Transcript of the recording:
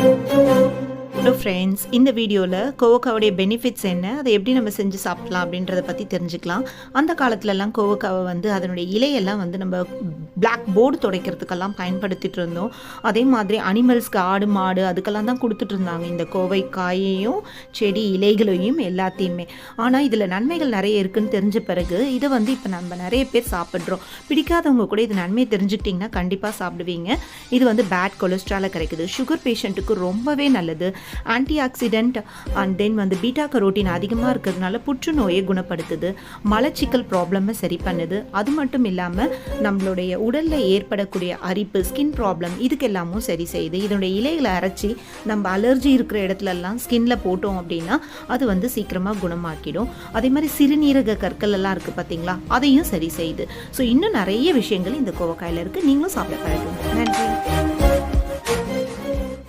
Hello friends இந்த வீடியோவில் கோவக்காவுடைய benefits என்ன அதை எப்படி நம்ம செஞ்சு சாப்பிட்லாம் அப்படின்றத பற்றி தெரிஞ்சுக்கலாம். அந்த காலத்துலலாம் கோவக்காவை வந்து அதனுடைய இலையெல்லாம் வந்து நம்ம பிளாக் போர்டு துடைக்கிறதுக்கெல்லாம் பயன்படுத்திட்டு இருந்தோம். அதே மாதிரி அனிமல்ஸ்க்கு ஆடு மாடு அதுக்கெல்லாம் தான் கொடுத்துட்டு இருந்தாங்க. இந்த கோவை காயையும் செடி இலைகளையும் எல்லாத்தையுமே. ஆனால் இதில் நன்மைகள் நிறைய இருக்குன்னு தெரிஞ்ச பிறகு இதை வந்து இப்போ நம்ம நிறைய பேர் சாப்பிட்றோம். பிடிக்காதவங்க கூட இது நன்மை தெரிஞ்சுக்கிட்டிங்கன்னா கண்டிப்பாக சாப்பிடுவீங்க. இது வந்து பேட் கொலஸ்ட்ராலை கிடைக்குது. சுகர் பேஷண்ட்டுக்கு ரொம்பவே நல்லது. ஆன்டி ஆக்சிடென்ட் அண்ட் தென் வந்து பீட்டா கரோட்டின் அதிகமாக இருக்கிறதுனால புற்றுநோயை குணப்படுத்துது. மலச்சிக்கல் ப்ராப்ளமை சரி பண்ணுது. அது மட்டும் இல்லாமல் நம்மளுடைய உடலில் ஏற்படக்கூடிய அரிப்பு ஸ்கின் ப்ராப்ளம் இதுக்கெல்லாமும் சரி செய்யுது. இதனுடைய இலைகளை அரைச்சி நம்ம அலர்ஜி இருக்கிற இடத்துலலாம் ஸ்கின்ல போட்டோம் அப்படின்னா அது வந்து சீக்கிரமாக குணமாக்கிடும். அதே மாதிரி சிறுநீரக கற்கள் எல்லாம் இருக்குது பார்த்தீங்களா அதையும் சரி செய்யுது. ஸோ இன்னும் நிறைய விஷயங்கள் இந்த கோவக்காயில் இருக்குது நீங்களும் சாப்பிட பழகுங்க. நன்றி.